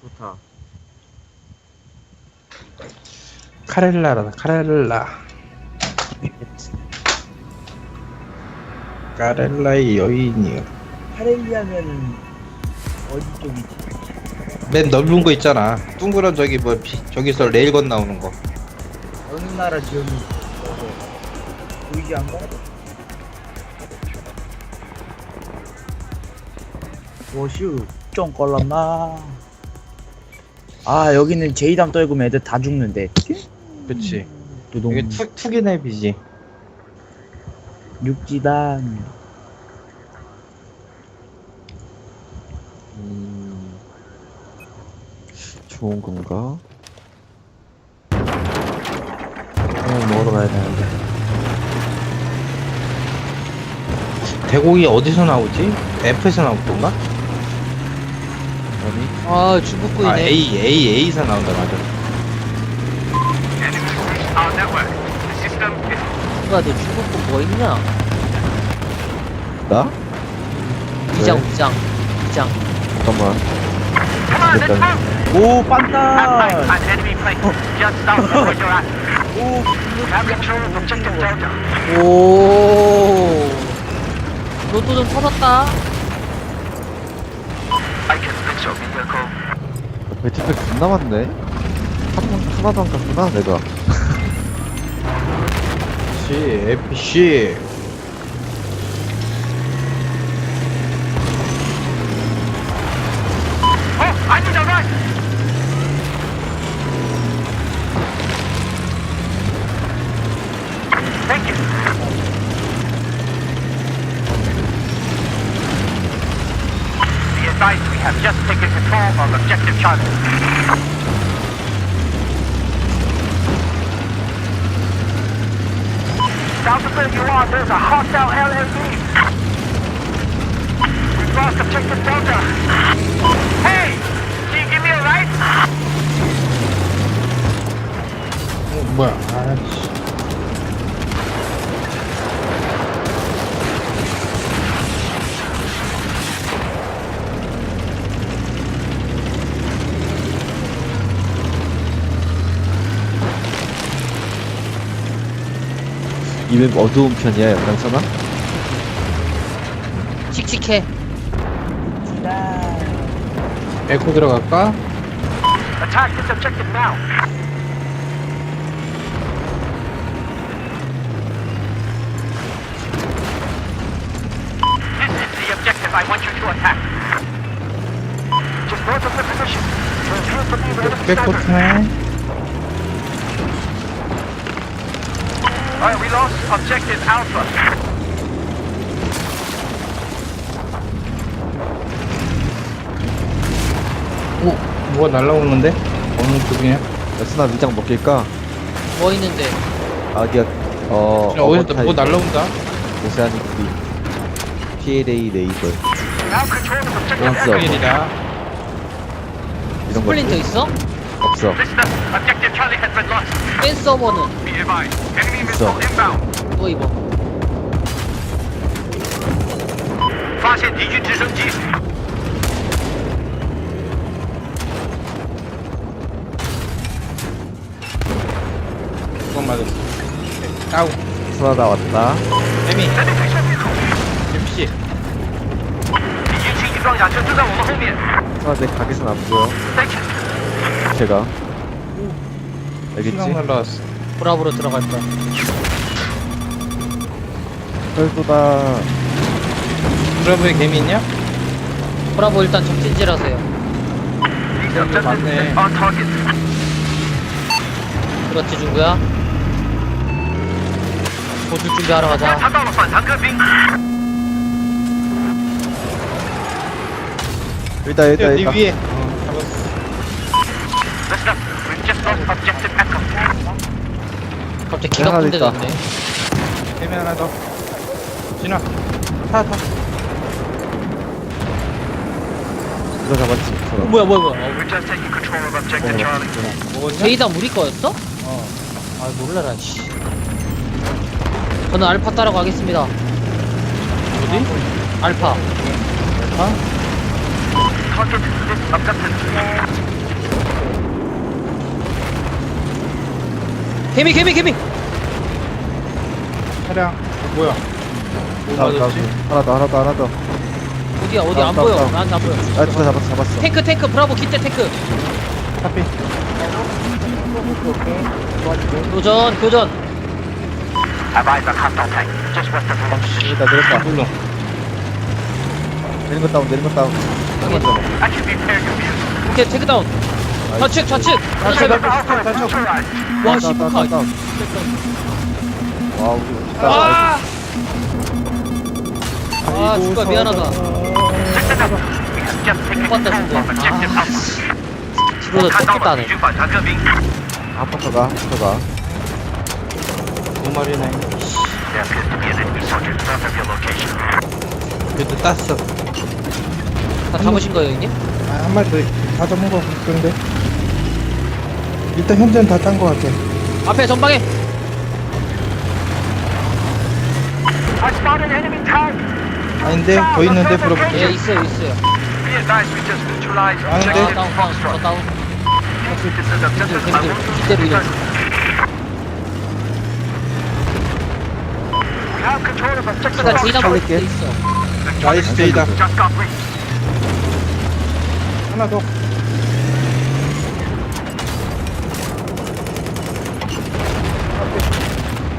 좋다. 카렐라라다 카렐라 카렐라의 여인이요 카렐리아면은 어디 쪽이지? 맨 넓은 거 있잖아 둥그런 저기 뭐 비- 저기서 레일 건 나오는 거 어느 나라 지역이 저거 보이지 않나? 워슈 좀 걸렀나? 아 여기는 제이담 떨구면 애들 다 죽는데. 그치 두동 이게 투, 투기냅이지 육지단 음, 좋은 건가? 어, 먹으러 가야 되는데. 대고기 어디서 나오지? F에서 나올 건가? 아니, 아 중국구이네. 아 A A A에서 나온다 맞아. 누가 너 중국구 뭐 있냐? 나? 위장 왜? 위장 위장. 잠깐만. 일단, 오 빤다. 오 로또 좀 터졌다 배치팩 존나 많네? 한, 하나도 안 갔구나, 내가. C F C Be of where you are, there's a hostile LMB. We've lost objective Delta. Hey! Can you give me a ride? 어, 뭐 이맵 어두운 편이야, 약간 선아? 칙칙해 에코 들어갈까? Attack this objective now. This is the objective I want you to attack. Just north of the position. There appears to be an enemy 백코 sniper. 타 네 Alright, we lost objective Alpha. 오 뭐가 날라오는데? 어느 쪽이냐? 야, 선아 위장 먹힐까? 뭐 있는데 아기야, 어, 야, 어디서 뭐 날라온다? 오세아닉 B. PLA. Now control objective. Echo. 일이다 이런 스플린터 것들. 있어? 없어. 맨 서버는 있어. 또 입어. 조건 맞았어. 다운. 수나다 왔다. 에미. MC. 수나 내 각에서 남고요. 제가 알겠지? 시간 날라왔어. 브라보로 들어갔다. 철도다 브라보에 개미 있냐? 브라보 일단 접진질하세요. 맞네. 그렇지 중구야. 보수 준비하러 가자. 일단 일단 일단 위에. Listen up, we've just lost objective Echo. 갑자기 기가 하나 있다. 됐네 개미 하나 더 진아 타타 이거 잡았지, 어. 뭐야 뭐야 뭐야 어, We're just taking control of objective Charlie. 먹었냐? 제이담 우리 거였어? 어아 놀라라 씨 저는 알파 따라가겠습니다 어디? 알파 아? is 개미 개미 개미 차량 뭐야 나, 나, 하나 더, 하나 더, 하나 더. 어디야 어디 다운, 안 보여 다운. 난안 보여 아, 진짜 잡았어, 잡았어. 탱크 탱크 브라보 기대 탱크 카피. 교전 교전 of the 내렸다. 눌러. 내린 거 다운, 내린 거 다운. vehicle. 오케이 탱크 다운 좌측 좌측 좌측. 좌측 좌측 와 아, 시부카 와 우리 아! 아 죽가 미안하다. 못 봤다 진짜. 아. 아 들어다 뜯겠다 네 아파서가 아파서가. 두 마리네. 그래도 땄어. 다 잡으신 거예요 형님? 아, 한 마리 더, 다 잡은 거 같은데. 일단 현재는 다 딴 거 같아 앞에 전방에 I spotted enemy tank. 아닌데 더 있는데 브라보 예 있어요 있어요 Be advised, we just neutralized 아, 근데- 아 objective 다운 다운 저 Foxtrot. 다운 This is objective. You to 이대로 이래 return. We have control of objective 제가 지나 볼 Foxtrot. 때 있어 나이스 제이다 Just got reached. 하나 더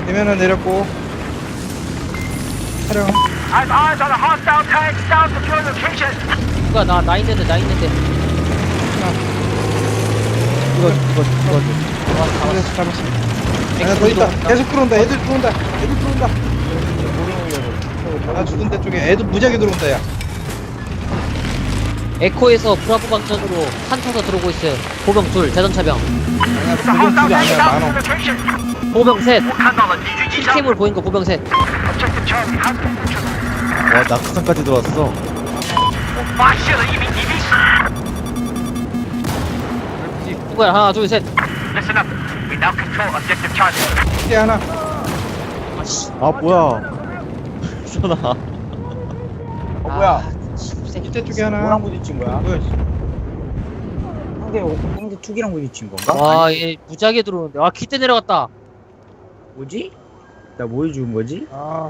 대면은 내렸고 차량 I have eyes on a hostile tank south of your location. 누가 나 나 있는데 나 있는데. 이거, 이거, 이거. 와 잡았어 잡았어. 잡았어 하나 더 있다 계속 들어온다. 애들 들어온다. 애들 들어온다. 나 죽은 데 쪽에 애들 무지하게 들어온다 야. 에코에서 브라보 방전으로 한 타서 들어오고 있어요. 보병 둘 대전차병. 아니야 The hostile 두분 tank 아니야 south of your location. 보병 셋. 팀을 보인 거 보병 셋. 와 낙하산까지 들어왔어. 누구야 하나 둘 셋. 이제 예, 하나. 아 뭐야? 선아. 어 뭐야? 밑에 쪽에 하나. 뭐랑 부딪힌 거야? 뭐야? 씨. 상대 상대 투기랑 부딪힌 건가? 와얘 무작위 들어오는데. 와 기대 내려갔다. 뭐지? 나뭐 해준 거지? 아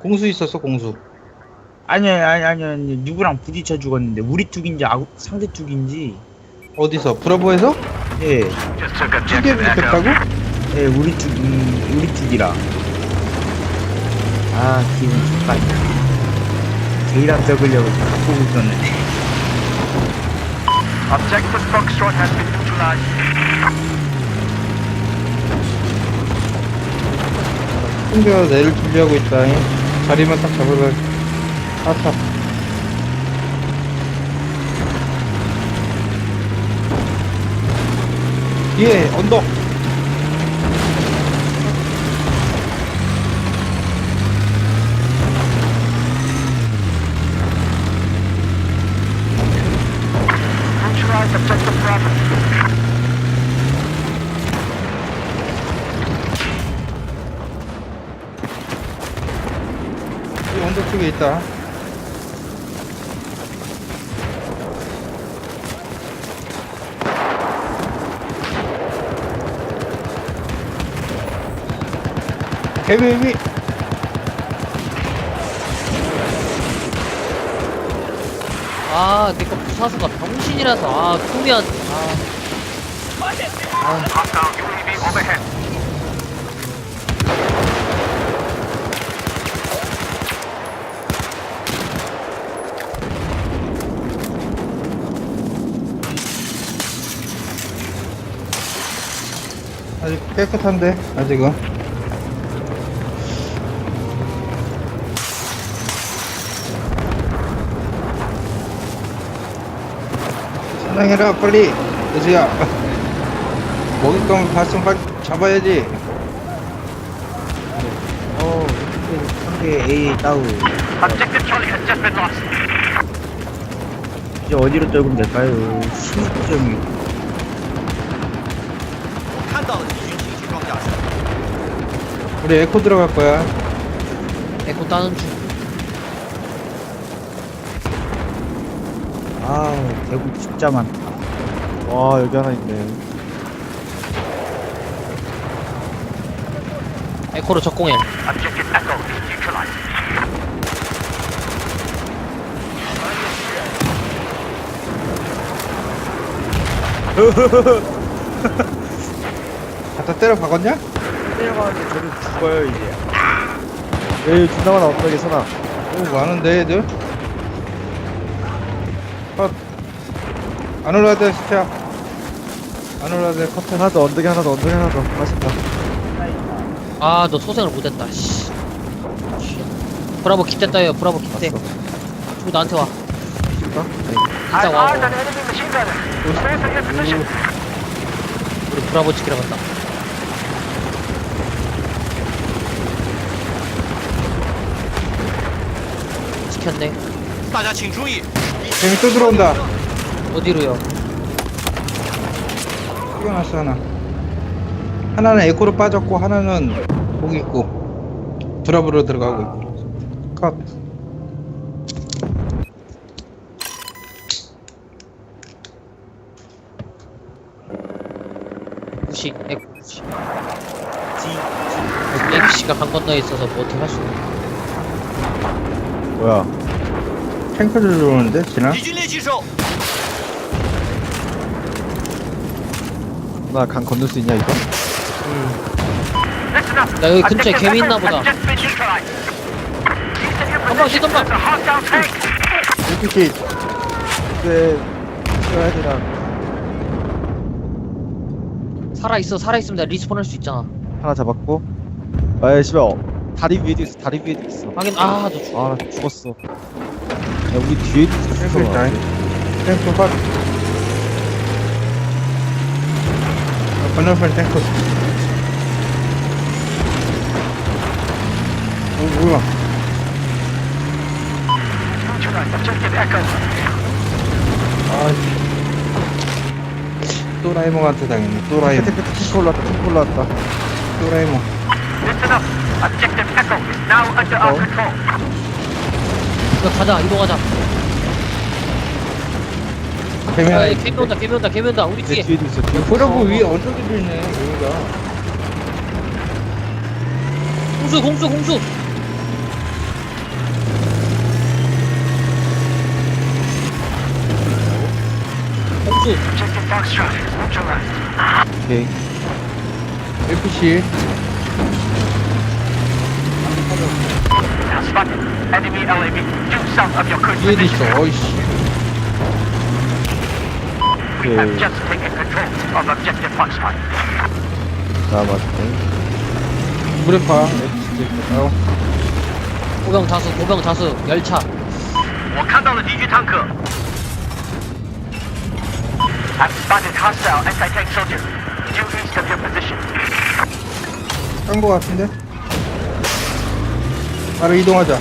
공수 있었어 공수 아니 아니 아니 아니 누구랑 부딪혀 죽었는데 우리 뚝인지 아, 상대 뚝인지 어디서 브라보에서? 예, objective 부딪혔다고? 예 우리 뚝 음, 우리 뚝이라 아 기분 좋다 제이랑 적으려고 갖고 있었는데 Objective Foxtrot has been neutralized. 혼자 내를 준비하고 있다. 잉. 자리만 딱 잡으면 아타. 뒤에 언덕 언덕 쪽에 있다. 개미 개미 아 내거 부사수가 병신이라서. 아 투미한 아. 아직 깨끗한데 아직은. 사랑해라 빨리. 여수야. 먹을 거면 발성 빨리 잡아야지. 어 상대 A 다운. Objective Charlie has just been lost. 이제 어디로 떨구면 될까요? 16점이 우리 에코 들어갈 거야 에코 따는 중 아우 대구 진짜 많다 와 여기 하나 있네 에코로 적공해. 갖다 때려 박았냐? 때려가는데 저를 죽어요 이제 에이 존나 많아 엉덩이 선아 오 많은데 애들 컷 안 올라야 돼 스태야 안 올라야 돼 컷. 하나 더 언덕이 하나 더 언덕이 하나 더 맛있다 아, 너 소생을 못했다, 씨. 씨. 브라보 킵 됐다 요, 브라보 킵대. 봤어 저기 나한테 와. 진짜? 진짜 와. for your position. 우리 브라보 지키러 간다. 지켰네. 재미 또 들어온다 어디로요? 뛰어났어 하나 하나는 에코로 빠졌고 하나는 거기 있고 드랍으로 들어가고 있고 컷 에코 무시. 엑시가 강 건너에 있어서 뭐 어떻게 할 수 없네. 뭐야 탱크들 들어오는데 지나? 나 강 건널 수 있냐 이거? 야, 여기 근처에 개미 있나 보다. has just been neutralized. Keep in your 한 방, position. 한 방. There's a hostile tank. 이렇게 네 해야 되나 살아 있어, 살아 있으면 내가 리스폰 할 수 있잖아. 하나 잡았고 아이 씨발 어, 다리 위에도 있어 다리 위에도 있어. 하긴, 아, 너 죽. 아나 죽었어. 야 우리 뒤에도 있어 탱크 있다 탱크 컷. 아, 건너편 탱크 오 뭐야? Neutralized. Objective Echo. 아 또라이몽한테 당했네 또라이몽. 탱크 올라왔다 탱크 올라왔다. 또라이몽. Listen up. Objective Echo is now under our control. 이거 가자, 이동하자. 야, 재미 개미 온다, 개미 온다, 개미 온다. 우리 내 뒤에. 뒤에도 있어 뒤에 브라보 위에 언덕에도 있네 여기가 공수, 공수, 공수. 공수. 오케이 FC spotted. Enemy LAV due south of your current 뒤에도 position. 있어 어이씨 We have Okay. just taken control of Objective Foxtrot. 남았네 물에 파 FC 어 고병 다수, 고병 다수, 열차. 我看到了敌军坦克。I've spotted hostile anti-tank soldier due east of your position. 딴거 같은데? 바로 이동하자.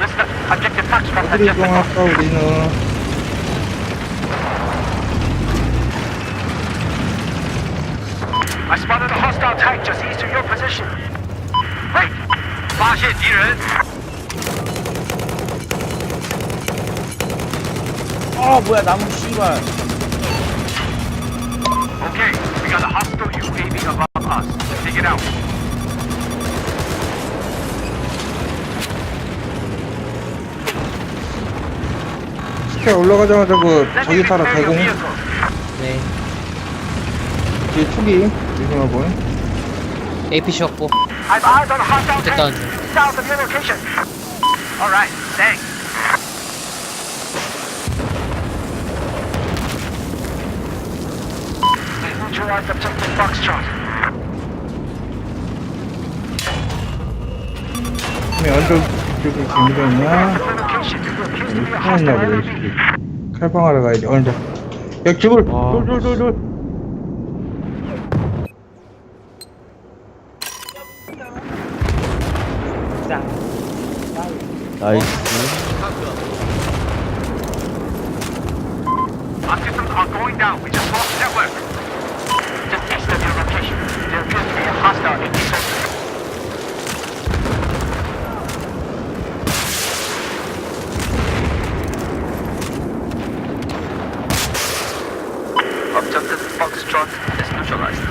Listen up. Objective Foxtrot has 어디로 just been lost. 이동할까 우리는? I spotted a hostile tank just east of your position. Wait! 发现敌人。 아 뭐야 나무 씨발 Okay, we Got a hostile UAV above us. Take it out. 스케 올라가자마자 그 저기 타라 repair your 대공 vehicle. 네. 뒤에 투기 조심하고. APC 왔고. I've eyes on a hostile tank south of your location. All right, thanks. Neutralized objective Foxtrot. 왜 언덕 a 하나 hostile 보다 이. 새끼. 칼빵하러 가야지 언덕. 야 기물. 와. 돌돌 돌 돌. 나이스 Our systems are going down. We just lost network. Just east of your location. There appears to be a hostile AT soldier. Roadblock is neutralized.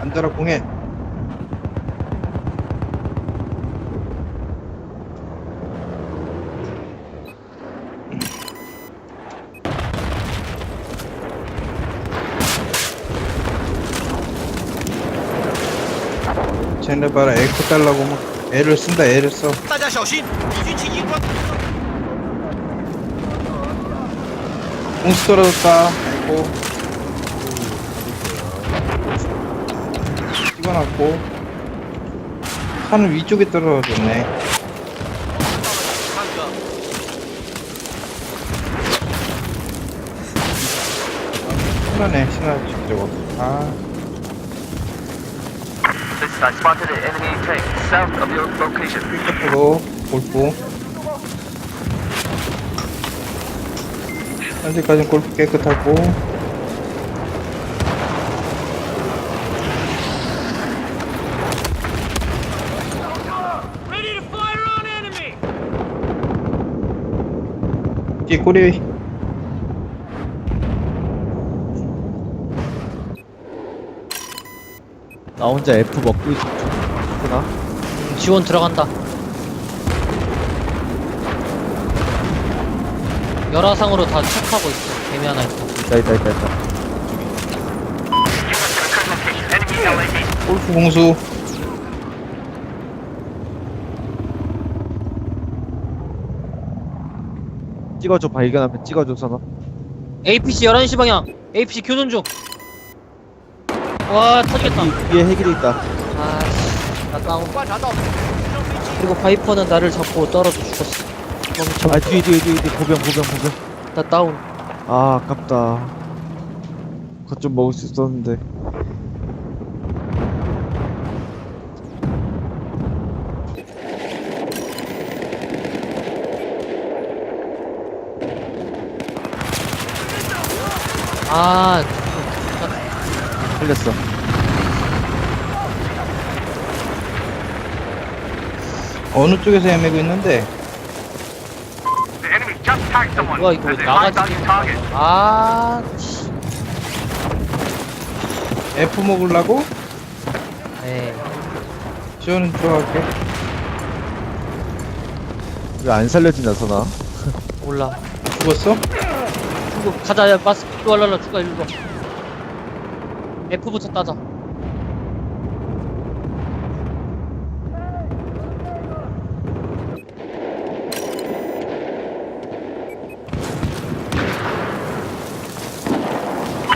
앉아라 공해 쟤네 봐라 에코 달라고 막 애를 쓴다 애를 써 大家小心，敌军进营关。 공수 떨어졌다 에코 찍어놨고 산은 위쪽에 떨어졌네 看着， 신나네 신나 저거 아 This I spotted an enemy tank south of your location. 앞으로 골프 현재까지는 골프 깨끗하고 뒤에 꼬리 나 혼자 F 먹고 있구나. 음, 지원 들어간다. 열화상으로 다 체크하고 있어. 개미 하나 있어. 있다, 있다, 있다, 있다. LAV. 골프 공수 찍어줘, 발견하면 찍어줘, 선아. APC 11시 방향. APC 교전 중. 와, 터지겠다. 위에 핵이 있다. 아씨, 나 다운. 观察到敌人飞机 그리고 바이퍼는 나를 잡고 떨어져 죽었어. 멈춰. 아, 뒤에, 뒤에, 뒤에, 뒤에. 보병, 보병, 보병. 나 다운. 아, 아깝다. 그것 좀 먹을 수 있었는데. 아, 흘렸어. 어느 쪽에서 헤매고 있는데 The enemy just tagged someone. 뭐야 이거 왜 As 나가지? target. 아, 씨. F 먹으려고 네. 지원은 들어갈게 왜 안 살려주냐, 선아. 몰라. 죽었어? 죽어. 가자, 야, 마스. 일로 와, 죽어, 일로 와. F부터 따자.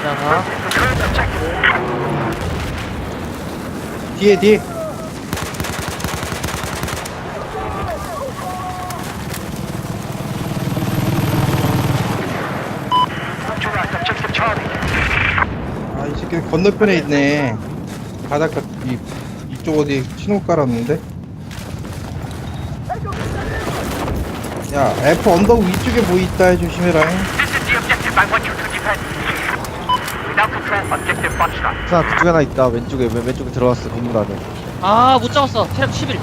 자, Current objective. 뒤에 뒤에 Neutralized objective Charlie. 아 이 새끼 건너편에 있네 바닷가 이, 이쪽 어디 신호 깔았는데 야 F 언덕 위쪽에 뭐 있다 조심해라 objective Foxtrot. 선아, 그쪽에 하나 있다. 왼쪽에, 왼, 왼쪽에 들어갔어, 건물 안에. 아, 못 잡았어. 체력 11.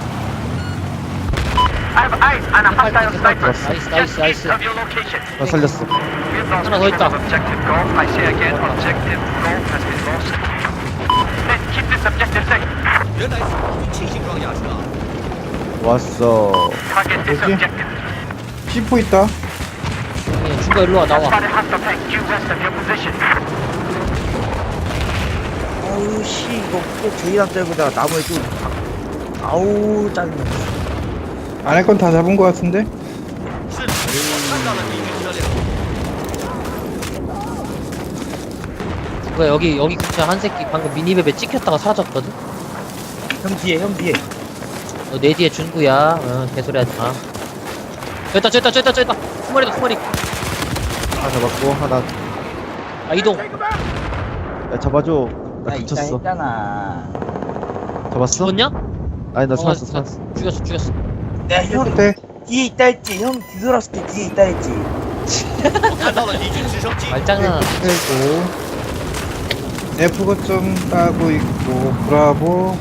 나이스 나이스 나이스 나 살렸어. 하나 더 있다. 왔어. 뭐지? C4 있다. 예, 중가 일로와 나와. 아우 씨 이거 꼭 제이랑 때보다 나무에 좀 아우 짜증나 안 할 건 다 잡은 거 같은데? 그거 여기 여기 근처 한 새끼 방금 미니맵에 찍혔다가 사라졌거든. 형 뒤에 형 뒤에 어, 너내 뒤에 준구야. 어, 개소리 하지 마. 됐다 됐다 됐다 됐다. 투머리다 투머리. 하나 잡았고 하나 아 이동. 야 잡아줘 나 나 있다 그쳤어 했잖아 잡았어? 죽었냐? 아니 나 어, 살았어 살았어 죽였어 죽였어. 내가 형 네. 뒤에 있다 했지. 형 뒤돌았을 때 뒤에 있다 했지. 나도 이길 수 없지. 말장난. 그리고 F 거점 따고 있고 브라보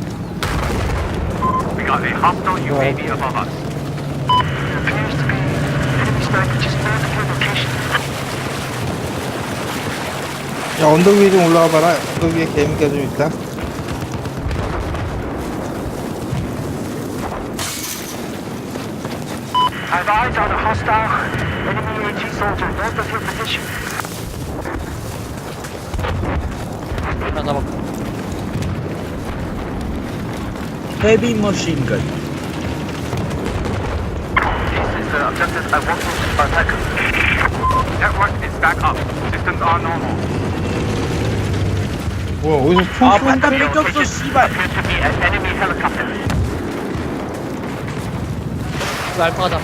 We got a hostile UAV above us. Appears to be enemy sniper just north of your location. 야 언덕 위에 좀 올라와 봐라. 언덕 위에 개미가 좀 있다. I've eyes on a hostile enemy AT soldier north of your position. 하나 잡았고. 헤비 머신건. This is the objective I want to attack. Network is back up. Systems are normal. 뭐야 어디서 총 아, 쏘는 반탄 뺏겼어, 씨발. Appears to be an enemy helicopter. 이거 알파 가자.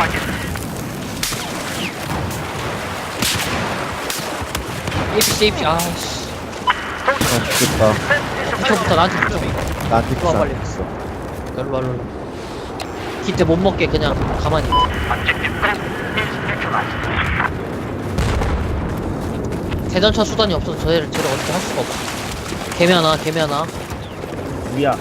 Target. APC, APC. 아, 씨. 어 죽겠다 붙여부터 나한테 붙여. 나한테 들어와, 빨리. 있어 일로 와, 일로 와. 기대 못 먹게 그냥 가만히. 있어. 대전차 수단이 없어서 저희를 저를 어떻게 할 수가 없어. 개미 하나, 개미 하나. 미야.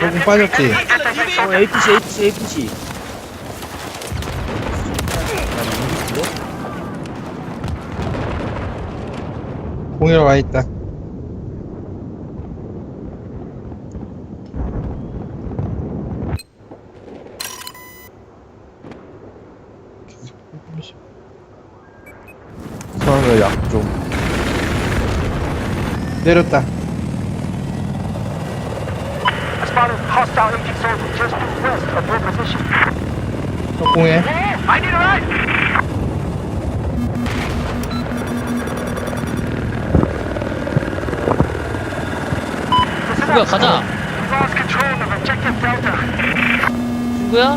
조금 빠졌지 어, APC, APC, APC. 공이라 와 있다. 수학의 약좀. 내렸다 I spotted hostile AT soldier just due west of your position. 적공해 I need a ride! 친구야, 가자. We lost control of objective Delta. 친구야?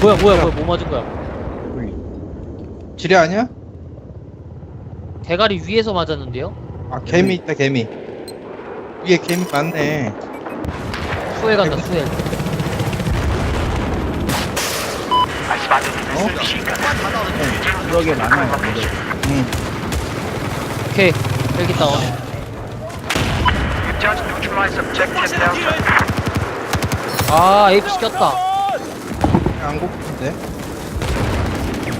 뭐야, 뭐야, 뭐야, 뭐 맞은 거야? 지뢰 아니야? 대가리 위에서 맞았는데요? 아 개미 있다 개미 위에 개미 많네 수혜 간다, machine gun. 그러게 많아요. 근데. 응 오케이. 여기 있다. 어. You've just neutralized objective Delta. 아, AP 시켰다. 안 고픈데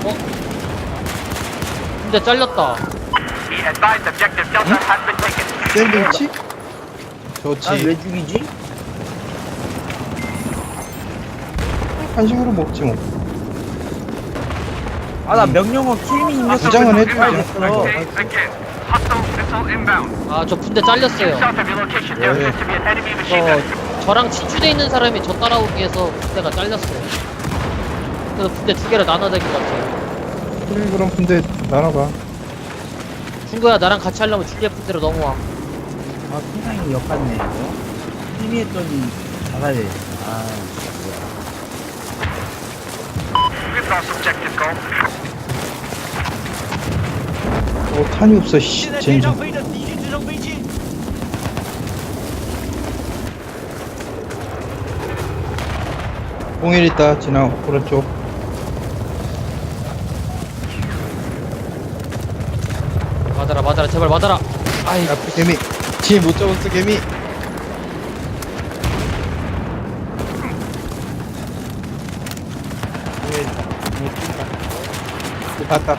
어? 근데 잘렸다. 샌드위치? 좋지 난왜 죽이지? 한식으로 먹지 뭐 아, 나 명령어 킬밍 아, 부장은 해주죠. 해줬어. Again. Hostile missile inbound. 아, 저 분대 잘렸어요. 저, 저랑 친추돼 있는 사람이 저 따라오기 위해서 분대가 잘렸어요. 그래서 분대 두 개를 나눠야 될것 같아요. 그래 그럼 근데 나눠봐 중구야, 나랑 같이 하려면 줄리엣 분대로 넘어와. 아, 상당히 역같네, 이거. 힘이 했더니 나가야 돼. 아, We've lost objective Golf. 어 탄이 없어 씨 现在天上 젠장 飞着敌机直升飞机， 공일 있다 지나 오른쪽 제발 맞아라. 아이, 앞에 개미. 뒤에 못 잡았어 개미. 봤다.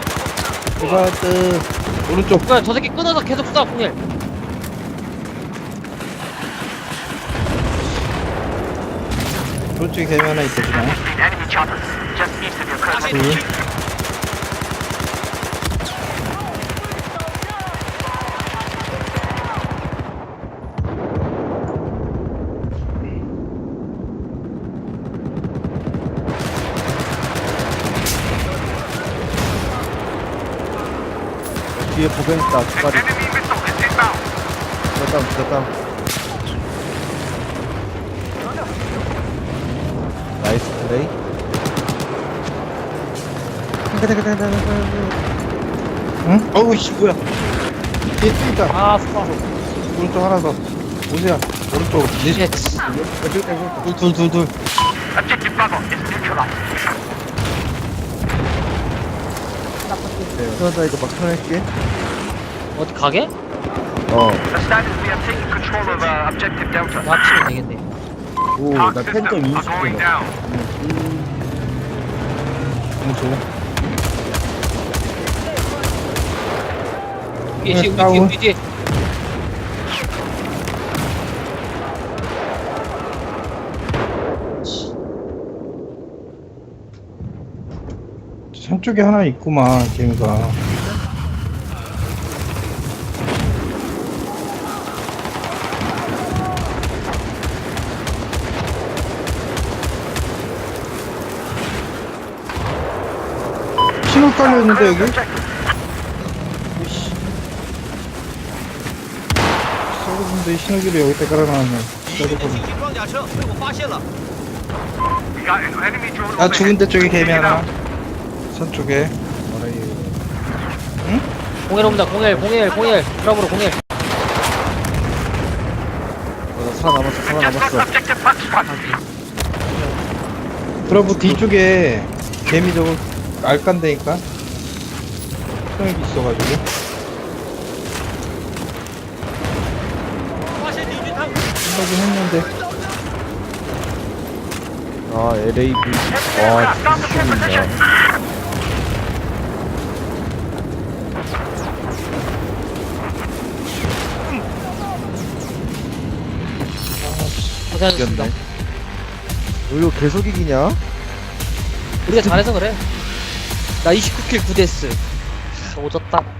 이바드 오른쪽. 뭐야, 저 새끼 끊어서 계속 쏴, 공일. 오른쪽에 개미 하나 있다 지나 The enemy chopper, just east of your current 둘 location. 있다. 두 마리. Enemy missile is inbound. 두다운, 두다운. 나이스 플레이. 응? 어우 씨 뭐야 뒤에 또 있다 아 스파 오른쪽 하나 더 오세요 오른쪽 쉣 둘둘둘둘 Objective Bravo is neutralized. 그러다 이거 막 쳐낼게. 어디 가게? 어. The status we have taken control of uh, Objective Delta. 나 치면 되겠네 오나 Talk 팬점 systems are going 20개 down. 오른쪽 뒤에 뒤에 우리 뒤에 다운. 우리 뒤에 산 쪽에 하나 있구만 개미가 신호 깔려 있는데 여기? 이씨. 썩었는데 이 신호기를 여기다 깔아놨네 敌军的轻型装甲车被我发现了。 We got an enemy drone 아 죽은 데 쪽에 overhead. 개미 Take it 하나 out. 산 쪽에 공일 옵니다 공일 공일 공일 드랍으로 공일 어, 나 살아남았어, Just lost 살아남았어. Objective Foxtrot. 브라보 뒤쪽에 개미 저거 알간다니까 혈액이 있어가지고 한다긴 했는데 아 LAB 와 미친놈이다 고생하셨습니다. 이겼네 이거 계속 이기냐? 우리가 잘해서 그래. 나 29킬 9데스. 오졌다